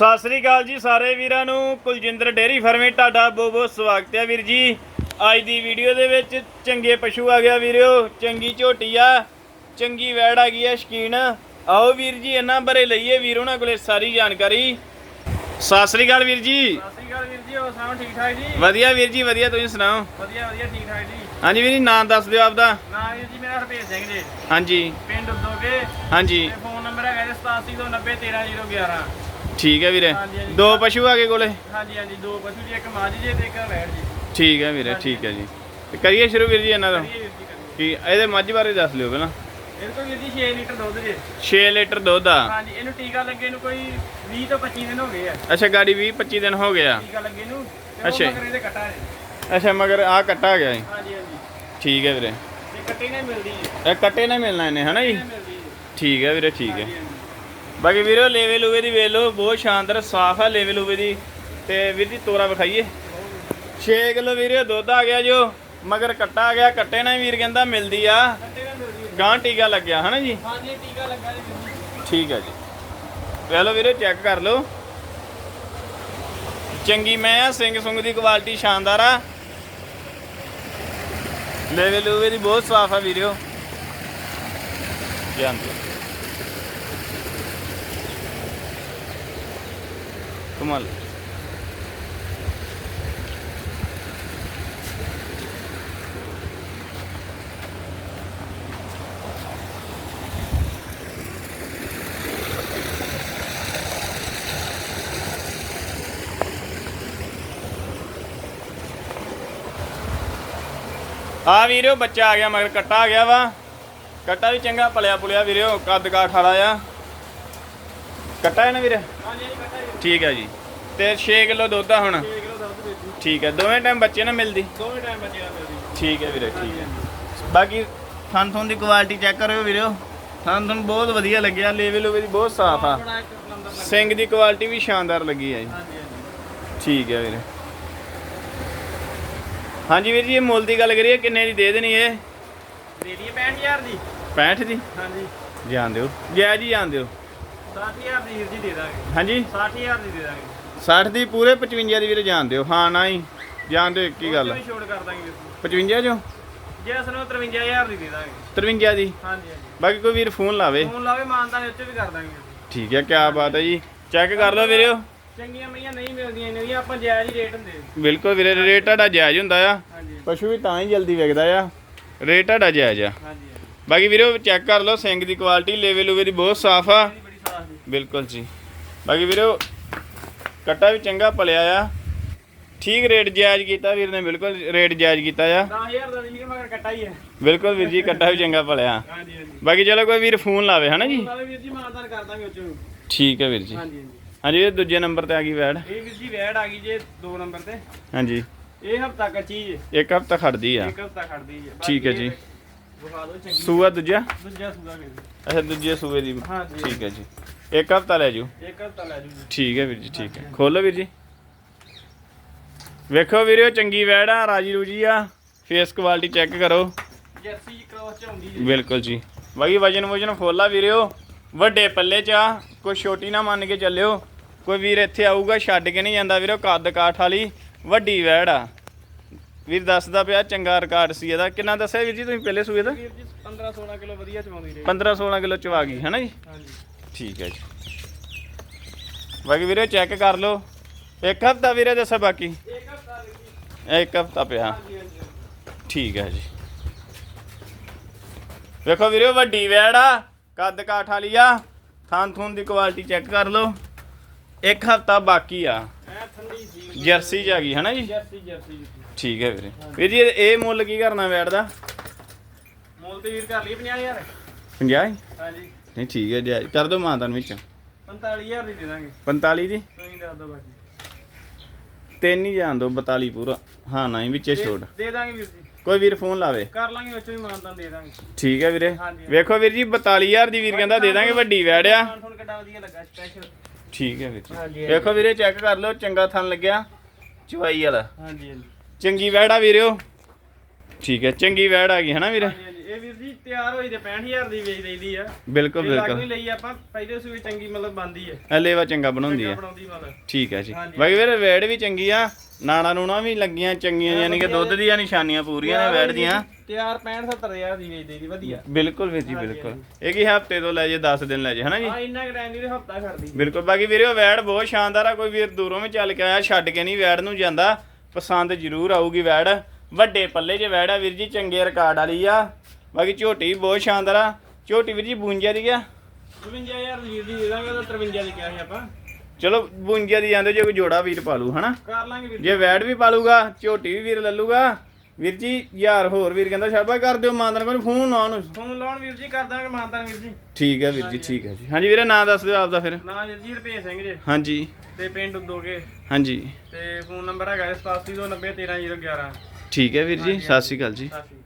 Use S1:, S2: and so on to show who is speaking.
S1: ਸਤਿ ਸ੍ਰੀ ਅਕਾਲ ਜੀ ਸਾਰੇ ਵੀਰਾਂ ਨੂੰ। ਕੁਲਜਿੰਦਰ ਡੇਰੀ ਫਾਰਮੇ ਤੁਹਾਡਾ ਬਹੁਤ ਬਹੁਤ ਸਵਾਗਤ ਹੈ ਵੀਰ ਜੀ। ਅੱਜ ਦੀ ਵੀਡੀਓ ਦੇ ਵਿੱਚ ਚੰਗੇ ਪਸ਼ੂ ਆ ਗਿਆ ਵੀਰਿਓ ਚੰਗੀ ਝੋਟੀ ਆ ਚੰਗੀ ਵੈੜ ਆ ਗਈ ਆ ਸ਼ਕੀਨ। ਆਓ ਵੀਰ ਜੀ ਇਹਨਾਂ ਬਾਰੇ ਲਈਏ ਵੀਰ ਉਹਨਾਂ ਕੋਲੇ ਸਾਰੀ ਜਾਣਕਾਰੀ। ਸਤਿ ਸ੍ਰੀ ਅਕਾਲ ਵੀਰ ਜੀ।
S2: ਸਤਿ ਸ਼੍ਰੀ ਅਕਾਲ ਵੀਰ ਜੀ ਹੋਰ ਸੁਣਾਓ ਠੀਕ ਠਾਕ ਜੀ?
S1: ਵਧੀਆ ਵੀਰ ਜੀ ਵਧੀਆ ਤੁਸੀਂ ਸੁਣਾਓ?
S2: ਵਧੀਆ ਵਧੀਆ ਠੀਕ ਠਾਕ ਜੀ।
S1: ਹਾਂਜੀ ਵੀਰ ਜੀ ਨਾਮ ਦੱਸ ਦਿਓ ਆਪਦਾ।
S2: ਨਾਮ ਵੀਰ ਜੀ ਮੇਰਾ ਹਰਪੇਸ਼ ਸਿੰਘ ਜੀ।
S1: ਹਾਂਜੀ।
S2: ਪਿੰਡ
S1: ਹਾਂਜੀ।
S2: ਫੋਨ ਨੰਬਰ ਹੈਗਾ ਜੀ 8790130011
S1: ਠੀਕ ਹੈ ਵੀਰੇ।
S2: ਹਾਂਜੀ, ਹਾਂਜੀ।
S1: ਦੋ ਪਸ਼ੂ ਆ ਗਏ ਕੋਲੇ?
S2: ਹਾਂਜੀ ਹਾਂਜੀ ਦੋ ਪਸ਼ੂ ਜੀ ਇੱਕ ਮੱਝ ਜੀ ਤੇ ਇੱਕ ਵੈੜ ਜੀ।
S1: ਠੀਕ ਹੈ ਵੀਰੇ ਠੀਕ ਹੈ ਜੀ। ਤੇ ਕਰੀਏ ਸ਼ੁਰੂ ਵੀਰ ਜੀ ਇਹਨਾਂ ਦਾ?
S2: ਵੀਰ ਜੀ।
S1: ਕੀ ਇਹਦੇ ਮੱਝ ਬਾਰੇ ਦੱਸ ਲਿਓ ਪਹਿਲਾਂ।
S2: ਇਹਦੇ ਕੋਲ ਵੀਰ ਜੀ 6 ਲੀਟਰ ਦੁੱਧ ਜੀ।
S1: 6 ਲੀਟਰ ਦੁੱਧ ਆ।
S2: ਹਾਂਜੀ ਇਹਨੂੰ ਟੀਕਾ ਲੱਗੇ ਨੂੰ ਕੋਈ 20 ਤੋਂ 25 ਦਿਨ ਹੋ ਗਏ ਆ।
S1: ਅੱਛਾ ਗਾੜੀ 20 25 ਦਿਨ ਹੋ ਗਿਆ।
S2: ਟੀਕਾ ਲੱਗੇ ਨੂੰ ਤੇ
S1: ਅੱਛਾ।
S2: ਉਹ ਮਗਰ ਇਹਦੇ ਕੱਟਾ ਜੀ
S1: ਅੱਛਾ ਮਗਰ ਆ ਕੱਟਾ ਗਿਆ ਜੀ।
S2: ਹਾਂਜੀ ਹਾਂਜੀ।
S1: ਠੀਕ ਹੈ ਵੀਰੇ।
S2: ਤੇ ਕੱਟੀ ਨਹੀਂ ਮਿਲਦੀ ਜੀ
S1: ਇਹ ਕੱਟੇ ਨਾ ਮਿਲਣਾ ਇਹਨੇ ਹਨਾ ਜੀ?
S2: ਨਹੀਂ ਮਿਲਦੀ ਜੀ
S1: ਠੀਕ ਹੈ ਵੀਰੇ ਠੀਕ ਹੈ।
S2: ਹਾਂਜੀ, ਹਾਂਜੀ।
S1: ਬਾਕੀ ਵੀਰੋ ਲੇਵੇ ਲੂਵੇ ਦੀ ਵੇਖ ਲਓ ਬਹੁਤ ਸ਼ਾਨਦਾਰ ਸਾਫ਼ ਹੈ ਲੇਵੇ ਲੂਵੇ ਦੀ। ਤੇ ਵੀਰ ਜੀ ਤੋਰਾ ਵਿਖਾਈਏ। 6 ਕਿਲੋ ਵੀਰੇ ਦੁੱਧ ਆ ਗਿਆ ਜੋ ਮਗਰ ਕੱਟਾ ਆ ਗਿਆ ਕੱਟੇ ਨਾਲ ਵੀਰ ਕਹਿੰਦਾ ਮਿਲਦੀ ਆ। ਗਾਂ ਟੀਕਾ ਲੱਗਿਆ ਹਨਾ ਜੀ?
S2: ਹਾਂਜੀ ਟੀਕਾ ਲੱਗਾ ਜੀ ਵੀਰ
S1: ਠੀਕ ਹੈ ਜੀ। ਵੇਖ ਲਓ ਵੀਰੇ ਚੈੱਕ ਕਰ ਲਓ। ਚੰਗੀ ਮੈਂ ਆ ਸਿੰਘ ਸੁੰਗ ਦੀ ਕੁਆਲਿਟੀ ਸ਼ਾਨਦਾਰ ਆ। ਲੈਵੇ ਲੂਵੇ ਦੀ ਬਹੁਤ ਸਾਫ਼ ਆ ਵੀਰਿਓ ਧਿਆਨ ਕਮਾਲ। ਆ ਵੀਰਿਓ ਬੱਚਾ ਆ ਗਿਆ, ਮਗਰ ਕੱਟਾ ਆ ਗਿਆ ਵਾ। ਕੱਟਾ ਵੀ ਚੰਗਾ ਪਲਿਆ ਪੁਲਿਆ ਵੀਰੋ ਕੱਦ ਕਾ ਵਾਲਾ ਆ। ਕੱਟਾ ਹੈ ਨਾ ਵੀਰੇ?
S2: ਹਾਂਜੀ ਹਾਂਜੀ ਕੱਟਾ ਜੀ।
S1: ਠੀਕ ਹੈ ਜੀ। ਤੇ 6 ਕਿਲੋ ਦੁੱਧ ਆ ਹੁਣ?
S2: 6 ਕਿਲੋ ਦੁੱਧ ਵੀਰ ਜੀ।
S1: ਠੀਕ ਹੈ ਦੋਵੇਂ ਟਾਈਮ ਬੱਚੇ ਨਾ ਮਿਲਦੀ?
S2: ਦੋਵੇਂ ਟਾਈਮ ਬੱਚੇ ਨਾਲ ਮਿਲਦੀ।
S1: ਠੀਕ ਹੈ ਵੀਰੇ ਠੀਕ ਹੈ ਬਾਕੀ ਥਣ ਥਣ ਦੀ ਕੁਆਲਿਟੀ ਚੈੱਕ ਕਰਿਓ ਵੀਰਿਓ ਥਣ ਥਣ ਬਹੁਤ ਵਧੀਆ ਲੱਗਿਆ। ਲੈਵਲ ਲੂਵੇ ਦੀ ਬਹੁਤ ਸਾਫ਼ ਆ। ਸਿੰਘ ਦੀ ਕੁਆਲਿਟੀ ਵੀ ਸ਼ਾਨਦਾਰ ਲੱਗੀ ਹੈ ਜੀ। ਠੀਕ ਹੈ ਵੀਰੇ। ਹਾਂਜੀ ਵੀਰ ਜੀ ਇਹ ਮੁੱਲ ਦੀ ਗੱਲ ਕਰੀਏ ਕਿੰਨੇ ਦੀ ਦੇ ਦੇਣੀ ਇਹ?
S2: ਦੇ ਦਈਏ 65000 ਦੀ।
S1: 65 ਦੀ?
S2: ਹਾਂਜੀ।
S1: ਜਾਣ ਦਿਓ। ਜਾਇਜ਼ ਹੀ ਜਾਣ ਦਿਓ।
S2: 60000 ਦੀ ਵੀਰ ਜੀ ਦੇ ਦਾਂਗੇ।
S1: ਹਾਂਜੀ?
S2: 60000 ਦੀ ਦੇ ਦਾਂਗੇ।
S1: 60 ਦੀ ਪੂਰੇ 55 ਦੀ ਵੀਰੇ ਜਾਣ ਦਿਓ। ਹਾਂ ਨਾ ਹੀ। ਜਾਣ ਦਿਓ ਇੱਕ ਹੀ ਗੱਲ
S2: ਛੋੜ ਕਰ ਦਾਂਗੇ ਵੀਰ ਜੀ?
S1: 55 ਚੋਂ?
S2: ਜੇ ਅਸਲ ਨੂੰ 53000 ਦੀ ਦੇ ਦਾਂਗੇ।
S1: 53 ਦੀ?
S2: ਹਾਂਜੀ ਹਾਂਜੀ।
S1: ਬਾਕੀ ਕੋਈ ਵੀਰ ਫੋਨ ਲਾਵੇ।
S2: ਫੋਨ ਲਾਵੇ ਮਾਨਤਾ ਦੇ ਉੱਤੇ ਵੀ ਕਰ ਦਾਂਗੇ। ਵੀਰ ਜੀ।
S1: ਠੀਕ ਹੈ ਕਿਆ ਬਾਤ ਹੈ ਜੀ। ਚੈੱਕ ਕਰ ਲਓ ਵੀਰਿਓ
S2: ਚੰਗੀਆਂ ਮਈਆਂ ਨਹੀਂ ਮਿਲਦੀਆਂ ਇਹਨਾਂ ਦੀਆਂ ਆਪਾਂ ਜਾਇਜ਼ ਹੀ ਰੇਟ ਹੁੰਦੇ
S1: ਬਿਲਕੁਲ ਵੀਰੇ ਰੇਟ ਤੁਹਾਡਾ ਜਾਇਜ਼ ਹੁੰਦਾ ਆ।
S2: ਹਾਂਜੀ।
S1: ਪਸ਼ੂ ਵੀ ਤਾਂ ਹੀ ਜਲਦੀ ਵਿਕਦਾ ਆ। ਰੇਟ ਤੁਹਾਡਾ ਜਾਇਜ਼ ਆ।
S2: ਹਾਂਜੀ ਹਾਂਜੀ।
S1: ਬਾਕੀ ਵੀਰੋ ਚੈੱਕ ਕਰ ਲਓ ਸਿੰਘ ਦੀ ਕੁਆਲਿਟੀ ਲੈਵਲ ਲੂਵੇ ਦੀ ਬਹੁਤ ਸਾਫ਼ ਆ। ਬਿਲਕੁਲ ਜੀ। ਬਾਕੀ ਵੀਰੋ ਕੱਟਾ ਵੀ ਚੰਗਾ ਪਲਿਆ ਆ। ਠੀਕ ਰੇਟ ਜਾਇਜ਼ ਕੀਤਾ ਵੀਰ ਨੇ ਬਿਲਕੁਲ ਰੇਟ ਜਾਇਜ਼ ਕੀਤਾ ਆ।
S2: 10000 ਦਾ ਨਹੀਂ ਮਗਰ ਕੱਟਾ ਹੀ ਹੈ
S1: ਬਿਲਕੁਲ ਵੀਰ ਜੀ ਕੱਟਾ ਵੀ ਚੰਗਾ ਪਲਿਆ
S2: ਹਾਂਜੀ ਹਾਂਜੀ।
S1: ਬਾਕੀ ਚਲੋ ਕੋਈ ਵੀਰ ਫੋਨ ਲਾਵੇ ਹਨਾ ਜੀ?
S2: ਲਾਵੇ ਵੀਰ ਜੀ ਮਾਨਤਾ ਕਰ ਦਾਂਗੇ ਉਹ 'ਚੋਂ
S1: ਠੀਕ ਹੈ ਵੀਰ ਜੀ।
S2: ਹਾਂਜੀ ਹਾਂਜੀ।
S1: ਇਹ ਦੂਜੇ ਨੰਬਰ ਤੇ ਆ ਗਈ ਵੈੜ।
S2: ਇਹ ਵੀਰ ਜੀ ਵੈੜ ਆ ਗਈ ਜੇ 2 ਨੰਬਰ ਤੇ।
S1: ਹਾਂਜੀ।
S2: ਇਹ ਹਫਤਾ ਕੱਚੀ ਜੇ।
S1: ਇੱਕ ਹਫਤਾ ਖੜਦੀ ਆ।
S2: ਇੱਕ ਹਫਤਾ ਖੜਦੀ ਜੇ।
S1: ਠੀਕ ਹੈ ਜੀ।
S2: ਵਿਖਾ ਦਿਓ ਚੰਗੀ
S1: ਸੂਆ ਦੂਜਾ?
S2: ਦੂਜਾ ਸੂਆ ਵੀਰ ਜੀ
S1: ਅੱਛਾ ਦੂਜੇ ਸੂਏ ਦੀ। ਠੀਕ ਹੈ ਜੀ। ਇੱਕ ਹਫਤਾ ਲੈ ਜੂ।
S2: ਇੱਕ ਹਫਤਾ ਲੈ ਜੂ ਜੀ।
S1: ਠੀਕ ਹੈ ਵੀਰ ਜੀ ਠੀਕ ਹੈ। ਖੋਲੋ ਵੀਰ ਜੀ। ਵੇਖੋ ਵੀਰਿਓ ਚੰਗੀ ਵੈੜ ਆ ਰਾਜੀ ਰੂਜੀ ਆ। ਫੇਸ ਕੁਆਲਿਟੀ ਚੈੱਕ ਕਰੋ।
S2: ਜਰਸੀ ਕ੍ਰੋਸ ਚ ਆਉਂਦੀ ਜੀ।
S1: ਬਿਲਕੁਲ ਜੀ। ਬਾਕੀ ਵਜਨ ਵਜਨ ਫੋਲਾ ਵੀਰਿਓ ਵੱਡੇ ਪੱਲੇ ਚ ਆ। ਕੋਈ ਛੋਟੀ ਨਾ ਮੰਨ ਕੇ ਚੱਲਿਓ। ਕੋਈ ਵੀਰ ਇੱਥੇ ਆਊਗਾ ਛੱਡ ਕੇ ਨਹੀਂ ਜਾਂਦਾ ਵੀਰੋ ਕੱਦ ਕਾਠ ਵਾਲੀ। ਵੱਡੀ ਵੈੜ ਆ। ਵੀਰ ਦੱਸਦਾ ਪਿਆ ਚੰਗਾ ਰਿਕਾਰਡ ਸੀ ਇਹਦਾ। ਕਿੰਨਾ ਦੱਸਿਆ ਵੀਰ ਜੀ ਤੁਸੀਂ ਪਹਿਲੇ ਸੂਏ ਦਾ?
S2: ਵੀਰ ਜੀ 15 16 ਕਿਲੋ ਵਧੀਆ ਚਵਾਉਂਦੀ ਰਹੀ।
S1: 15 16 ਕਿਲੋ ਚਵਾ ਗਈ ਹੈ ਨਾ ਜੀ?
S2: ਹਾਂਜੀ।
S1: ਠੀਕ ਹੈ ਜੀ। ਬਾਕੀ ਵੀਰੇ ਚੈੱਕ ਕਰ ਲਓ। ਇੱਕ ਹਫਤਾ ਵੀਰੇ ਦੱਸਿਆ ਬਾਕੀ।
S2: ਇੱਕ ਹਫਤਾ ਜੀ।
S1: ਇੱਕ ਹਫਤਾ ਪਿਆ। ਠੀਕ ਹੈ ਜੀ। ਵੇਖੋ ਵੀਰੇ ਵੱਡੀ ਵੈੜ ਆ। ਕੱਦ ਕਾਠ ਵਾਲੀ ਆ। ਥਾਂ ਥੂਨ ਦੀ ਕੁਆਲਿਟੀ ਚੈੱਕ ਕਰ ਲਓ। ਇੱਕ ਹਫਤਾ ਬਾਕੀ ਆ। ਜਰਸੀ ਗਈ ਹੈ ਨਾ ਜੀ?
S2: Jersey jersey.
S1: ਠੀਕ ਹੈ ਵੀਰੇ। ਵੀਰ ਜੀ ਇਹ ਮੁੱਲ ਕੀ ਕਰਨਾ ਵੈੜ ਦਾ?
S2: ਮੁੱਲ ਤੇ ਵੀਰ ਕਰ ਲਈ 50000
S1: 50
S2: ਹਾਂਜੀ।
S1: ਨਹੀਂ ਠੀਕ ਹੈ ਜੀ ਕਰ ਦਿਓ ਮਾਤਨ ਵਿੱਚ।
S2: 45000 ਦੀ ਦੇ ਦਾਂਗੇ।
S1: 45 ਦੀ?
S2: ਤੁਸੀਂ ਦੱਸ ਦਿਓ ਬਾਕੀ।
S1: ਤਿੰਨ ਹੀ ਜਾਣ ਦਿਓ 42 ਪੂਰਾ। ਹਾਂ ਨਹੀਂ ਵਿੱਚੇ
S2: ਦੇ-
S1: ਛੋੜ
S2: ਦੇ ਦਾਂਗੇ ਵੀਰ ਜੀ।
S1: ਕੋਈ ਵੀਰ ਫੋਨ ਲਾਵੇ।
S2: ਕਰ ਲਾਂਗੇ ਵਿੱਚੋਂ ਹੀ ਮਾਨਤਾਂ ਦੇ ਦਾਂਗੇ।
S1: ਠੀਕ ਹੈ ਵੀਰੇ। ਵੇਖੋ ਵੀਰ ਜੀ 42000 ਦੀ ਵੀਰ ਕਹਿੰਦਾ ਦੇ ਦਾਂਗੇ ਵੱਡੀ ਵੈੜ ਆ।
S2: ਤੁਹਾਨੂੰ ਕਿੱਡਾ ਵਧੀਆ ਲੱਗਾ ਸਪੈਸ਼ਲ
S1: ਠੀਕ ਹੈ ਵੀਰ ਜੀ। ਵੇਖੋ ਵੀਰੇ ਚੈੱਕ ਕਰ ਲਓ ਚੰਗਾ ਥਣ ਲੱਗਿਆ। ਚਵਾਈ ਵਾਲਾ।
S2: ਹਾਂਜੀ ਹਾਂਜੀ।
S1: ਚੰਗੀ ਵੈੜ ਆ ਵੀਰਿਓ। ਠੀਕ ਹੈ ਚੰਗੀ ਵੈੜ ਆ ਗਈ ਹੈ ਨਾ ਵੀਰੇ?
S2: ਹਾਂਜੀ, ਇਹ ਵੀਰ ਜੀ ਤਿਆਰ ਹੋਈ ਤੇ 65000 ਦੀ ਵੇਚ ਦਈਦੀ ਆ।
S1: ਬਿਲਕੁਲ
S2: ਇਹ ਲੱਗ
S1: ਬਿਲਕੁਲ।
S2: ਨਹੀਂ ਲਈ ਆਪਾਂ ਪਹਿਲੇ ਸੂਈ ਚੰਗੀ ਮਤਲਬ ਬੰਦੀ ਹੈ
S1: ਹਲੇਵਾ ਚੰਗਾ ਬਣਾਉਂਦੀ ਹੈ
S2: ਬਣਾਉਂਦੀ ਮਤਲਬ।
S1: ਠੀਕ ਹੈ ਜੀ।
S2: ਹਾਂਜੀ।
S1: ਬਾਕੀ ਵੀਰੇ ਵੈੜ ਵੀ ਚੰਗੀ ਆ ਨਾਣਾ ਨੂਣਾ ਵੀ ਲੱਗੀਆਂ ਚੰਗੀਆਂ ਯਾਨੀ ਕਿ ਦੁੱਧ ਦੀਆਂ ਨਿਸ਼ਾਨੀਆਂ ਪੂਰੀਆਂ ਨੇ ਵੈੜ ਦੀਆਂ।
S2: ਤਿਆਰ 65 70000 ਦੀ ਵੇਚ ਦਈਦੀ ਵਧੀਆ।
S1: ਬਿਲਕੁਲ ਵੀਰ ਜੀ ਬਿਲਕੁਲ। ਇਹ ਕੀ ਹਫ਼ਤੇ ਤੋਂ ਲੈ ਜੇ 10 ਦਿਨ ਲੈ ਜੇ ਹਨਾ ਜੀ?
S2: ਆ ਇੰਨਾ ਗ੍ਰੈਂਡ ਦੀ ਹਫਤਾ ਖੜਦੀ
S1: ਬਿਲਕੁਲ। ਬਾਕੀ ਵੀਰੇ ਉਹ ਵੈੜ ਬਹੁਤ ਸ਼ਾਨਦਾਰ ਆ ਕੋਈ ਵੀਰ ਦੂਰੋਂ ਵੀ ਚੱਲ ਕੇ ਆਇਆ ਛੱਡ ਕੇ ਨਹੀਂ ਵੈੜ ਨੂੰ ਜਾਂਦਾ। ਪਸੰਦ ਜ਼ਰੂਰ ਆਊਗੀ ਵੈੜ। ਵੱਡੇ ਪੱਲੇ 'ਚ ਵੈੜ ਆ ਵੀਰ ਜੀ ਚੰਗੇ ਰਿਕਾਰਡ ਵਾਲੀ ਆ। ਬਾਕੀ ਝੋਟੀ ਵੀ ਬਹੁਤ ਸ਼ਾਨਦਾਰ ਆ। ਝੋਟੀ ਵੀਰ ਜੀ 52 ਦੀ ਆ?
S2: 55000 ਦੀ ਵੀਰ ਦੀ ਦੇ ਦਾਂਗੇ ਤਾਂ 53 ਦੀ ਕਿਹਾ ਸੀ ਆਪਾਂ।
S1: ਚਲੋ 52 ਦੀ ਜਾਂਦੇ ਜੇ ਕੋਈ ਜੋੜਾ ਵੀਰ ਪਾਲੂ ਹਨਾ?
S2: ਕਰ ਲਾਂਗੇ ਵੀਰ
S1: ਜੇ। ਵੈੜ ਵੀ ਪਾਲੂਗਾ ਝੋਟੀ ਵੀ ਵੀਰ ਲੱਲੂਗਾ। ਵੀਰ ਜੀ ਯਾਰ ਹੋਰ ਵੀਰ ਕਹਿੰਦਾ ਸ਼ਾਬਾ ਕਰ ਦਿਓ ਮਾਨਦਨ ਕੋਈ ਫੋਨ ਨਾ। ਉਹਨੂੰ
S2: ਫੋਨ ਲਾਉਣ ਵੀਰ ਜੀ ਕਰ ਦਾਂਗੇ ਮਾਨਤਾ ਵੀਰ ਜੀ।
S1: ਠੀਕ ਹੈ ਵੀਰ ਜੀ ਠੀਕ ਹੈ ਜੀ। ਹਾਂਜੀ ਵੀਰੇ ਨਾਂ ਦੱਸ ਦਿਓ ਆਪਦਾ ਫਿਰ।
S2: ਨਾ ਵੀਰ ਜੀ ਰੁਪਏ ਸਿੰਘ ਜੀ।
S1: ਹਾਂਜੀ।
S2: ਤੇ ਪਿੰਡ ਉਦੋਗੇ
S1: ਹਾਂਜੀ।
S2: ਤੇ ਫੋਨ ਨੰਬਰ ਹੈਗਾ 8729913011
S1: ਠੀਕ ਹੈ ਵੀਰ ਜੀ ਸਤਿ ਸ਼੍ਰੀ ਅਕਾਲ ਜੀ।
S2: ਸਤਿ ਸ਼੍ਰੀ ਅਕਾਲ।